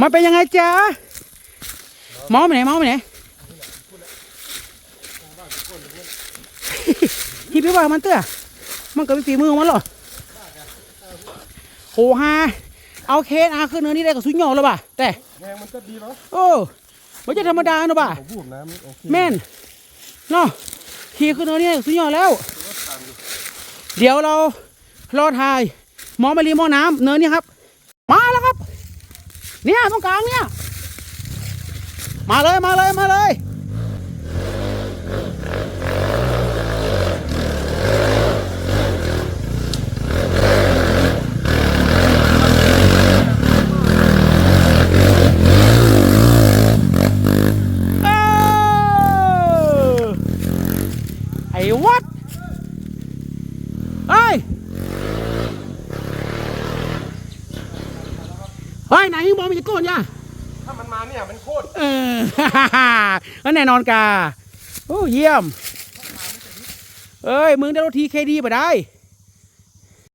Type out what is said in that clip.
มันเป็นยังไงจ๊ะเมาไปไหนเมาไปไหนฮิปปี้ว่ามันเตื้อมันก็เป็นฝีมือของมันหรอโหฮาเอาเคสอาขึ้นเนื้อนี่ได้กับสุญญอแล้วป่ะแต่แรงมันก็ดีแล้วโอ้ไม่ใช่ธรรมดาเนอะป่ะผมนนโอคแม่นเนาะขี่ขึ้นเนื้อนี่สุญญอแล้ว เดี๋ยวเรารอถ่ายหมอมารีหมอน้ำเนินนี่ครับ เนี่ยตรงกลางเนี่ย มาเลยมาเลยมาเลยเออไอ้วัดเฮ้ย เฮ้ยไหนมอกมันจะโกนย่ะถ้ามันมาเนี่ยมันโคตรเออก็แน่นอนกาโอ้เยี่ยม เอ้ยมึงได้รถทีเคดีมาได้